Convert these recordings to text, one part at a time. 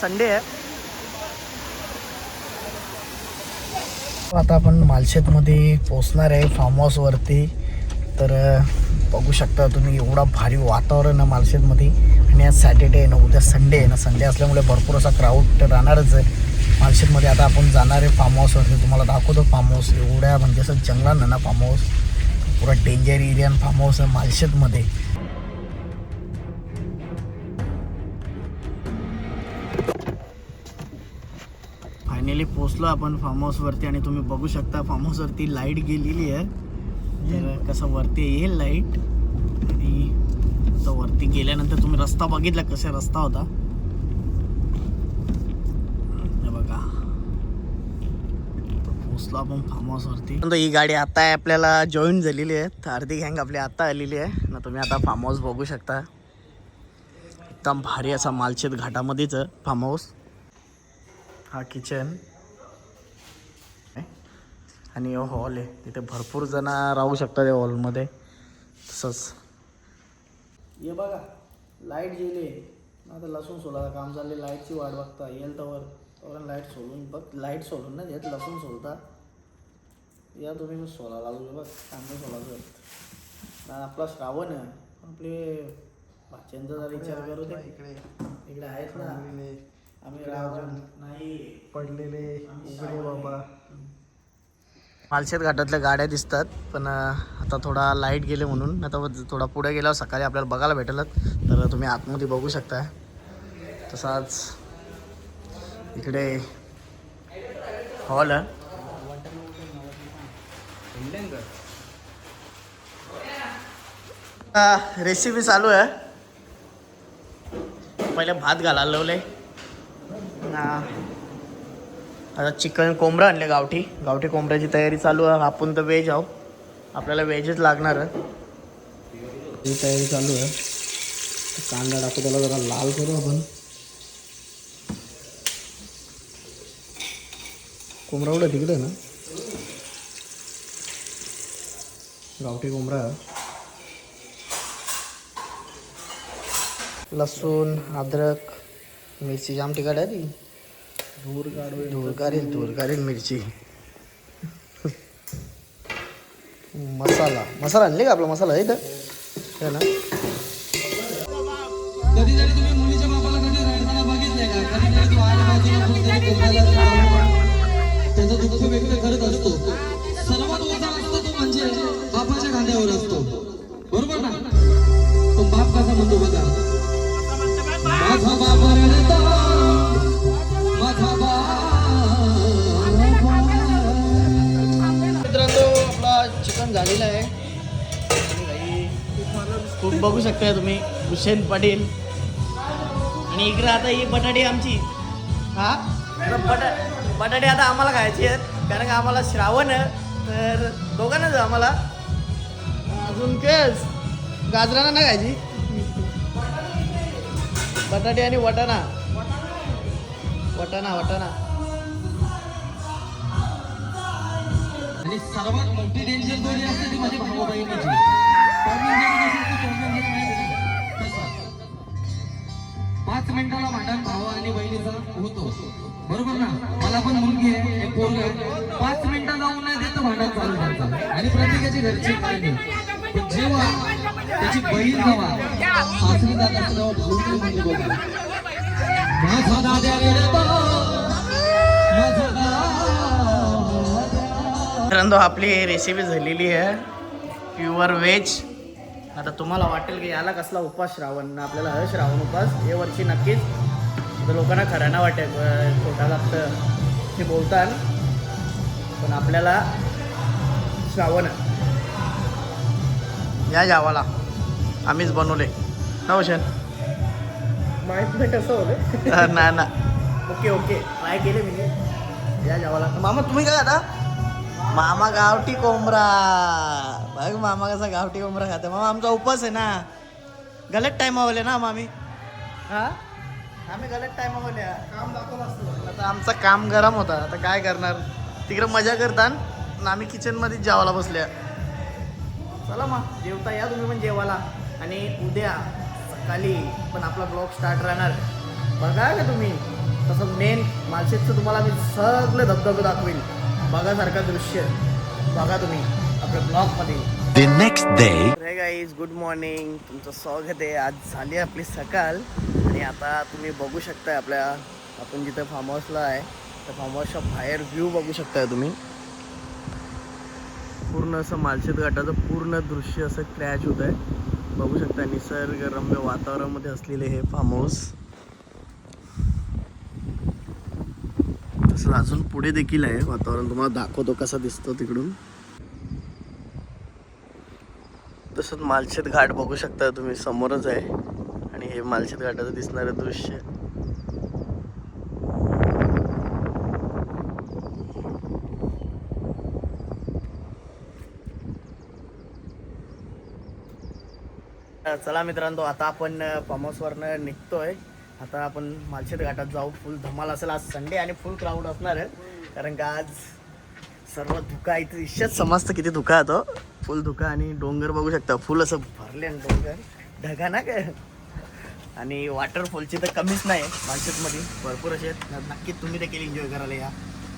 Sunday आहे. आता आपण मालशेतमध्ये पोचणार आहे फार्म हाऊसवरती तर बघू शकता तुम्ही एवढा भारी वातावरण आहे मालशेतमध्ये. आणि आज सॅटर्डे आहे ना उद्या संडे आहे ना. संडे असल्यामुळे भरपूर असा क्राऊड राहणारच आहे. मालशेतमध्ये आता आपण जाणार आहे फार्म हाऊसवरती तुम्हाला दाखवतो फार्म हाऊस एवढ्या म्हणजे असं जंगलानं ना फार्म हाऊस पुरा डेंजर एरिया फार्म हाऊस आहे मालशेतमध्ये. फायनली पोचलो आपण फार्म हाऊसवरती आणि तुम्ही बघू शकता फार्म हाऊसवरती लाइट गेलेली आहे. तर कसं वरती येईल लाइट आणि आता वरती गेल्यानंतर तुम्ही रस्ता बघितला कसा रस्ता होता? बघा. पोचलो आपण फार्म हाऊसवरती ही गाडी आता आहे आपल्याला जॉईन झालेली आहे. अर्धी गँग आपली आता आलेली आहे. ना तुम्ही आता फार्म हाऊस बघू शकता. एकदम भारी असा मालशेत घाटामध्येच फार्म हाऊस हा किचन आणि हॉल आहे तिथे भरपूर जण राहू शकतात या हॉलमध्ये तसंच. ये बघा लाइट गेली. आता लसूण सोलायचं काम चालले लाईटची वाट बघता येईल तर तर लाइट सोडून बघ. लाइट सोडून ना येत लसूण सोलता. या तुम्ही सोला लागलो बघ. कांदे सोलायचं ना आपला श्रावण आहे. आपले भाच्यांचा जर विचार करू ते इकडे. इकडे आहेत ना. पडलेले उघडे बाबा. मालशेत घाटातल्या गाड्या दिसतात पण आता थोडा लाइट गेले म्हणून आता थोडा पुढे गेल्यावर सकाळी आपल्याला बघायला भेटेल तर तुम्ही आतमध्ये बघू शकता. तसाच इकडे हॉल आहे. रेसिपी चालू आहे. पहिले भात घालायला लावले. आता चिकन कोंबडं आणले गावठी. गावठी कोंबड्याची तयारी चालू आहे. आपण तर व्हेज आहो आपल्याला व्हेजच लागणार ही तयारी चालू आहे. कांदा टाकू त्याला जरा लाल करू आपण. कोंबडा एवढं तिकडे ना? गावठी कोंबडा लसूण अद्रक मिरची जाम तिखट आहे ती. धूर काढू धूर काढेल धूर काढेल मिरची. मसाला. मसाला आणले का आपला मसाला? आहे इथं ना. तुम्ही मुलीच्या बापाला कधी रडताना बघितलंय का? तो आला बाजूला कुठेतरी त्याचं दुःख व्यक्त करत शकता तुम्ही? हुसेन पाटील. आणि इकडे आता ही बटाटी आमची. हा? तर बटा बटाटे आता आम्हाला खायची आहेत. कारण का आम्हाला श्रावण आहे तर दोघांनाच आम्हाला. अजून केस. गाजराना नाही खायची. बटाटे आणि वटाणा. वटाणा वटाणा. आणि सर्वात मोठी डेंजर जोडी असते ती माझी भाऊ बहिणीची पाच मिनिटाला भांडण भाऊ आणि बहिणीचा होतो. बरोबर ना? मला पण मुलगी आहे एक पोरग आहे. पाच मिनिटं जाऊन नाही देत भांडण चालू करतात आणि प्रत्येकाची घरची मागणी पण जेव्हा त्याची बहीण जेव्हा सासरी दादा असते भाऊ म्हणजे बघा. माझा दादा मित्रांनो आपली रेसिपी झालेली आहे. प्युअर व्हेज आता तुम्हाला वाटेल की याला कसला उपास श्रावण आपल्याला हं श्रावण उपास या वर्षी नक्कीच तर लोकांना खरं ना वाटेल छोटा लागतं ते बोलतात पण आपल्याला श्रावण. या जावाला आम्हीच बनवले. ना हुशान माहीत नाही कसं होतं ना ना. Okay okay. ट्राय केले मी. या जावाला मामा तुम्ही काय आता? मामा गावठी कोंबरा. बघ मामा कसा गावठी कोंबरा खाते. मामा आमचा उपवास आहे ना. गलत टायमावले ना मामी? हा? आम्ही गलत टायमावले काम आता आमचं काम गरम होता. आता काय करणार? तिकडे मजा करतात आणि आम्ही किचनमध्येच जेवायला बसल्या. चला मग. जेवता या तुम्ही पण जेवायला. आणि उद्या सकाळी पण आपला ब्लॉग स्टार्ट राहणार. बघा का तुम्ही? तसं मेन मालशेजचं तुम्हाला मी सगळे धबधबे दाखवेल बघासारखं दृश्य बघा तुम्ही आपल्या ब्लॉगमध्ये. The next day. रे गाईज गुड मॉर्निंग तुमचं स्वागत आहे. आज झाली आपली सकाळ. आणि आता तुम्ही बघू शकताय आपल्या आपण जिथं फार्म हाऊसला आहे त्या फार्म हाऊसच्या बाहेर व्ह्यू बघू शकताय तुम्ही. पूर्ण असं मालशेत घाटाचं पूर्ण दृश्य असं क्रॅच होत आहे बघू शकता निसर्गरम्य वातावरणामध्ये असलेले हे फार्म हाऊस तसं अजून पुढे देखील आहे वातावरण. तुम्हाला दाखवतो कसं दिसतो तिकडून. तसंच मालशेत घाट बघू शकता तुम्ही समोरच आहे. आणि हे मालशेत घाटाचं दिसणारं दृश्य. चला मित्रांनो आता आपण फार्म निघतोय. आता आपण मालशेत घाटात जाऊ. फुल धमाल असेल आज संडे आणि फुल क्राऊड असणार आहे. कारण का आज सर्व धुका इथे इच्छाच समजतं किती धुका येतो फुल धुका आणि डोंगर बघू शकता. फुल असं भरले आणि डोंगर. ढगा ना काय? आणि वॉटरफॉलची तर कमीच नाही मालशेतमध्ये. भरपूर असे आहेत. नक्की तुम्ही देखील एन्जॉय करायला या.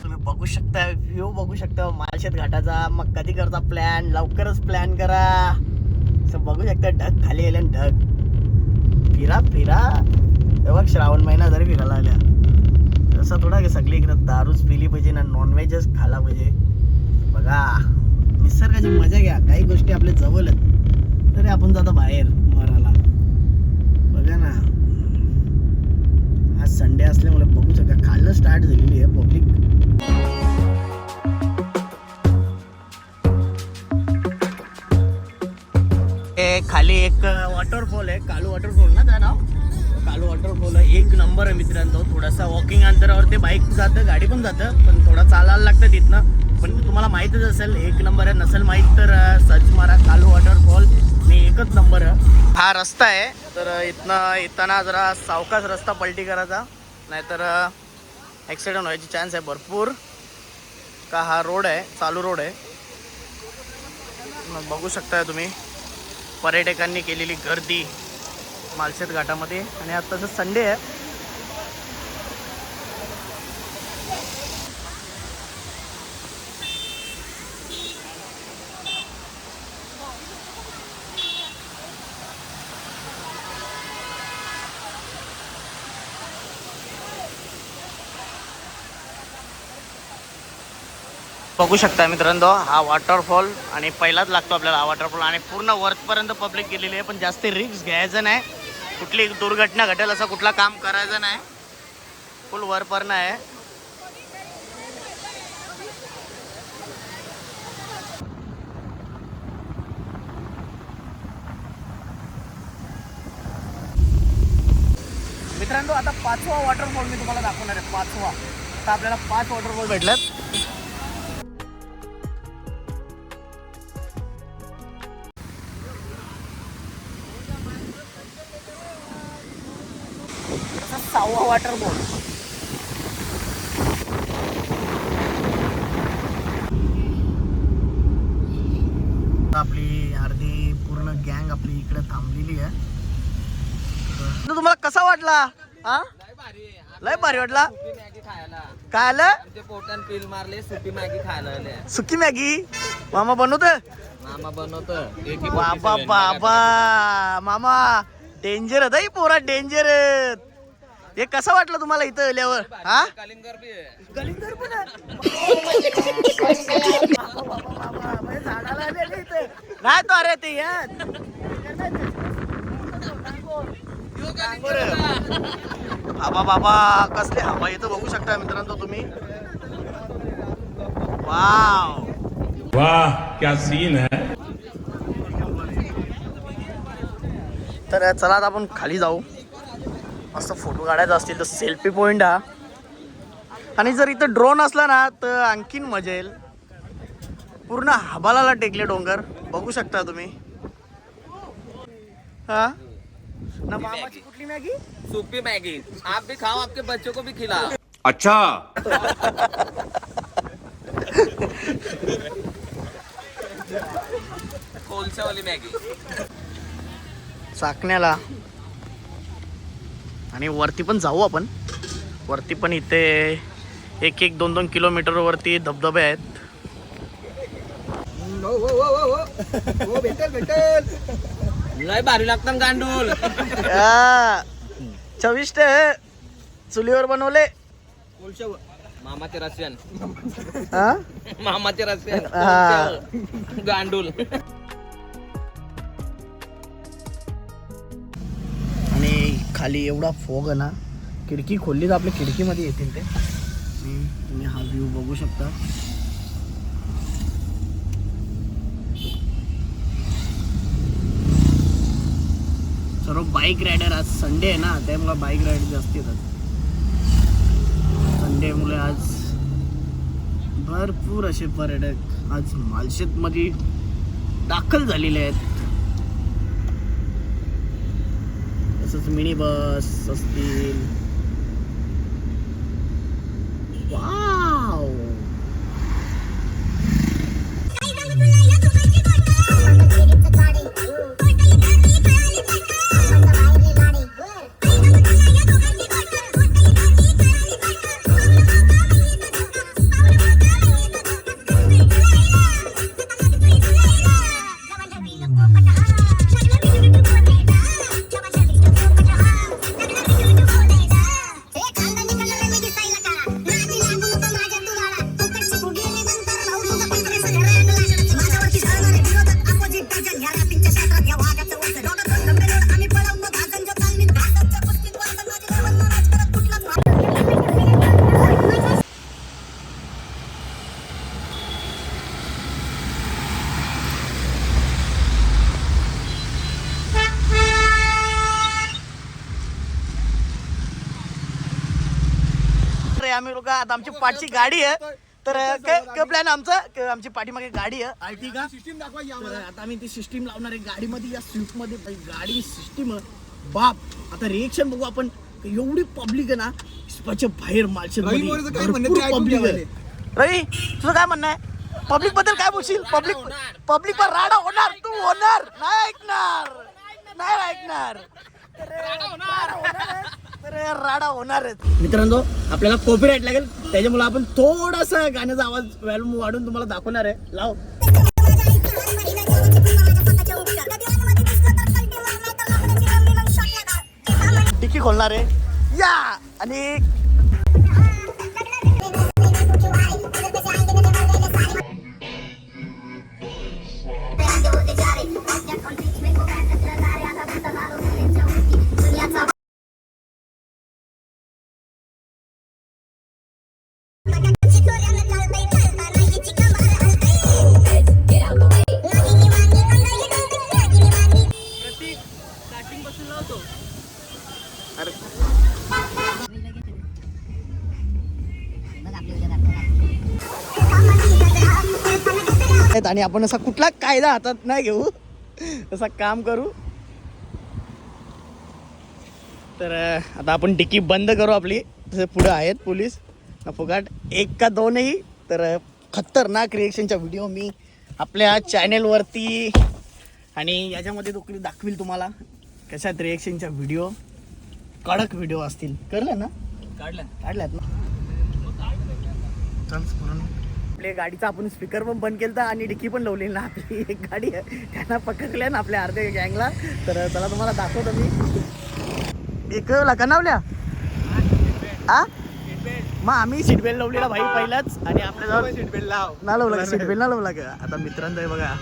तुम्ही बघू शकता व्ह्यू बघू शकता. मालशेत घाटाचा मग कधी करता प्लॅन लवकरच प्लॅन करा. असं बघू शकता. ढग खाली आले ढग. फिरा फिरा. तेव्हा श्रावण महिना जरी फिरायला आल्या असं थोडा की सगळी इकडं दारूच पिली पाहिजे ना नॉनव्हेजच खाला पाहिजे. बघा निसर्गाची मजा घ्या काही गोष्टी आपल्या जवळ आहेत तरी आपण जातो बाहेर मराला बघा ना. आज संडे असल्यामुळे बघू शकता खाल्लं स्टार्ट झालेली आहे पब्लिक खाली एक uh, वॉटरफॉल आहे कालू वॉटरफॉल ना त्या नाव? चालू वॉटरफॉल आहे. एक नंबर आहे मित्रांनो. थोडासा वॉकिंग अंतरावर ते बाईक जातं गाडी पण जातं पण थोडा चालायला लागतं तिथनं. पण तुम्हाला माहीतच असेल एक नंबर आहे. नसेल माहीत तर सर्च मारा. कालू वॉटरफॉल आणि एकच नंबर आहे. हा रस्ता आहे. तर इथनं येताना जरा सावकाच रस्ता पलटी करायचा. नाहीतर ॲक्सिडेंट व्हायची चान्स आहे भरपूर. का हा रोड आहे चालू रोड आहे. मग बघू शकताय तुम्ही. पर्यटकांनी केलेली गर्दी. मालशेत घाटामध्ये. आणि आज तसं संडे आहे. बघू शकता मित्रांनो हा वॉटरफॉल आणि पहिलाच लागतो आपल्याला हा वॉटरफॉल आणि पूर्ण वरपर्यंत पब्लिक गेलेली आहे पण जास्त रिक्स घ्यायचं नाही. कुठली दुर्घटना घटेल असं कुठला काम करायचं नाही. फुल वरपर्यंत आहे. मित्रांनो आता पाचवा वॉटरफॉल मी तुम्हाला दाखवणार आहे. पाचवा. आता आपल्याला पाच वॉटरफॉल भेटल्यात. तसा वॉटर बोर्ड आपली अर्धी पूर्ण गँग आपली इकडे थांबलेली आहे. तर तुम्हाला कसा वाटला? हा? लय भारी वाटला. काय आलं? पोटन पिल मारले सुकी मॅगी. खायला सुकी मॅगी मामा बनवत मामा बनवत बाबा बाबा. मामा डेंजर आहे पोरा डेंजर हे कसं वाटलं तुम्हाला इथं आल्यावर हा कलिंगर पण झाडाला. नाही तो अरे ते यार. डांगोर. बाबा बाबा कसले हवा इथं बघू शकता मित्रांनो तुम्ही वाव वाह क्या सीन है तर चला आता आपण खाली जाऊ मस्त फोटो काढायचा असतील तर सेल्फी पॉईंट हा. आणि जर इथं ड्रोन असला ना तर आणखीन मजा येईल पूर्ण हबालाला टेकले डोंगर. बघू शकता तुम्ही. हा? ना मामाची कुठली मॅगी सुपी मैगी आप भी खाओ आपके बच्चों को भी खिलाओ अच्छा. कोलसा वाली मैगी चाकण्याला. आणि वरती पण जाऊ आपण. वरती पण इथे एक एक दोन दोन किलोमीटरवरती धबधबे आहेत. लय भारी लागतं गांडूल चविष्ट. चुलीवर बनवले. मामाचे रशियन. हा? मामाचे रशियन. हा. गांडूल खाली एवढा फोग आहे ना खिडकी खोलली तर आपल्या खिडकीमध्ये येतील ते. तुम्ही हा व्ह्यू बघू शकता. सर्व बाईक रायडर आज संडे आहे ना त्यामुळे बाईक रायडर जास्त येतात. संडेमुळे आज भरपूर असे पर्यटक आज मालशेतमध्ये दाखल झालेले आहेत. तसंच मिनी बस असतील वाव आता आमची पाठची गाडी आहे. तर काय प्लॅन आमचा? क- आमची पाठीमागे गाडी आहे. आय टी का? तर आता आम्ही ती सिस्टीम लावणार आहे. गाडीमध्ये या स्विफ्टमध्ये गाडी सिस्टीम बाप आता रिएक्शन बघू आपण. एवढी पब्लिक आहे ना स्पच बाहेर मालशेत पब्लिक आहे? रवी तुझं काय म्हणणं आहे? पब्लिकबद्दल काय बोलशील? पब्लिक पब्लिक पर राडा होणार. तू होणार. नाही ऐकणार. नाही ऐकणार. तर राडा होणारच. मित्रांनो आपल्याला कॉपीराईट लागेल. त्याच्यामुळे आपण थोडासा गाण्याचा आवाज व्हॅल्यूम वाढून तुम्हाला दाखवणार आहे. लाव. टिकी खोलणार आहे. या! आणि आणि आपण असा कुठला कायदा हातात नाही घेऊ. तसा काम करू. तर आता आपण डिकी बंद करू आपली. तसे पुढे आहेत पोलीस. फुकाट एक का दोनही. तर खतरनाक रिएक्शनच्या व्हिडिओ मी आपल्या चॅनेलवरती आणि याच्यामध्ये दोकली दाखवील तुम्हाला. कशात रिएक्शनच्या व्हिडिओ कडक व्हिडिओ असतील. करले ना? काढलं. काढल्यात ना? आपल्या गाडीचा आपण स्पीकर पण बंद केलता आणि डिक्की पण लावलेली ना आपली एक गाडी आहे. त्यांना पकडल्या ना आपल्या अर्ध्या गँगला. तर चला तुम्हाला दाखवतो मी. एक वेळेला का नावल्या? आ? मग आम्ही सीट बेल्ट लावलेला भाई पहिलाच. आणि आपल्याजवळ सीट बेल्ट लाव. ना लावला का? सीट बेल्ट ना लावला का? आता मित्रांनो हे बघा.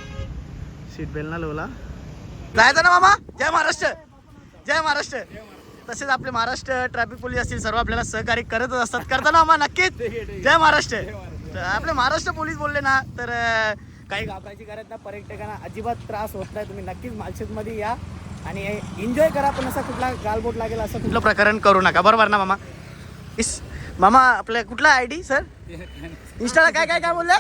सीट बेल्ट ना लावला. जायचं ना मामा? जय महाराष्ट्र. जय महाराष्ट्र. तसेच आपले महाराष्ट्र ट्रॅफिक पोलीस असतील सर्व आपल्याला सहकार्य करतच असतात. करताना मामा नक्कीच. जय महाराष्ट्र. तर आपले महाराष्ट्र पोलीस बोलले ना तर काही घाबरायची गरज नाही पर्यटकांना अजिबात त्रास होत नाही. तुम्ही नक्कीच मालशेतमध्ये या आणि एन्जॉय करा पण असा कुठला गालबोट लागेल असं कुठलं प्रकरण करू नका. बरोबर ना मामा? इस मामा आपल्या कुठला आय डी सर? इंस्टाला काय काय काय बोलल्या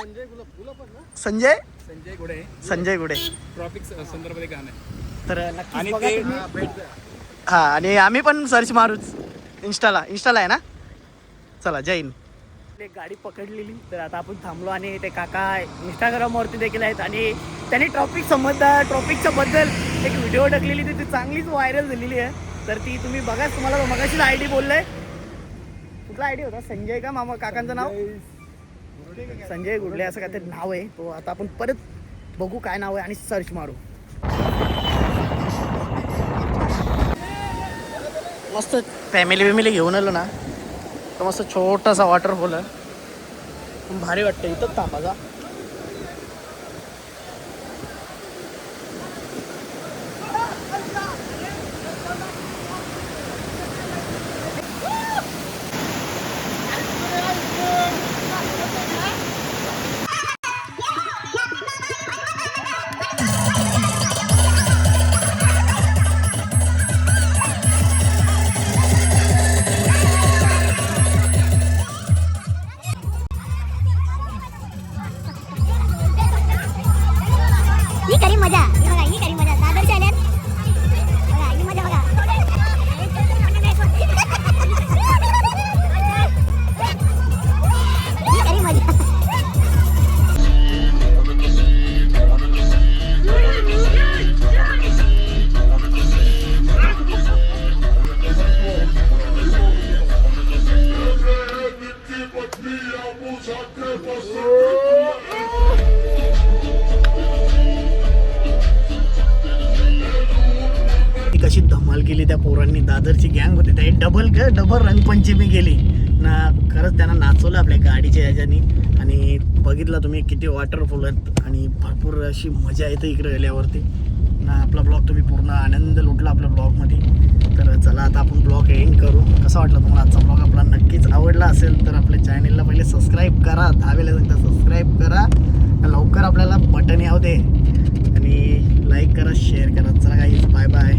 संजय संजय? गुडे. संजय गुडे. ट्रॉफिक संदर्भात गाणं आहे. तर तुम्ही. हा आणि आम्ही पण सर्च मारूच. इंस्टाला इंस्टाला आहे ना? चला जय हिंद. एक गाडी पकडलेली. तर आता आपण थांबलो आणि ते काका इंस्टाग्रामवरती देखील आहेत आणि त्यांनी ट्रॉफिक संबंध ट्रॉफिकच्या बद्दल एक व्हिडिओ टाकलेली ती ती चांगलीच व्हायरल झालेली आहे. तर ती तुम्ही बघा तुम्हाला मगाशीच आय डी बोललंय. कुठला आय डी होता? संजय का मामा? काकांचं नाव? संजय गुडले असं काहीतरी नाव आहे. तो आता आपण परत बघू काय नाव आहे आणि सर्च मारू. मस्त फॅमिली बिमिली घेऊन आलो ना. मस्त छोटासा वॉटरफॉल आहे. भारी वाटतं इथंच थांबाचा कशी केली त्या पोरांनी. दादरची गँग होती. त्या डबल ग डबल रंगपंचमी केली. ना खरंच त्यांना नाचवलं आपल्या गाडीच्या ह्याच्यानी. आणि बघितलं तुम्ही किती वॉटरफॉल आहेत. आणि भरपूर अशी मजा येते इकडे गेल्यावरती. ना आपला ब्लॉग तुम्ही पूर्ण आनंद लुटला आपल्या ब्लॉगमध्ये तर चला आता आपण ब्लॉग एंड करू. कसा वाटला तुम्हाला आजचा ब्लॉग आपला नक्कीच आवडला असेल तर आपल्या चॅनेलला पहिले सबस्क्राईब करा. दहा वेळेला सबस्क्राईब करा. लवकर आपल्याला बटन याव दे. आणि लाईक करा शेअर करा. चला काही बाय बाय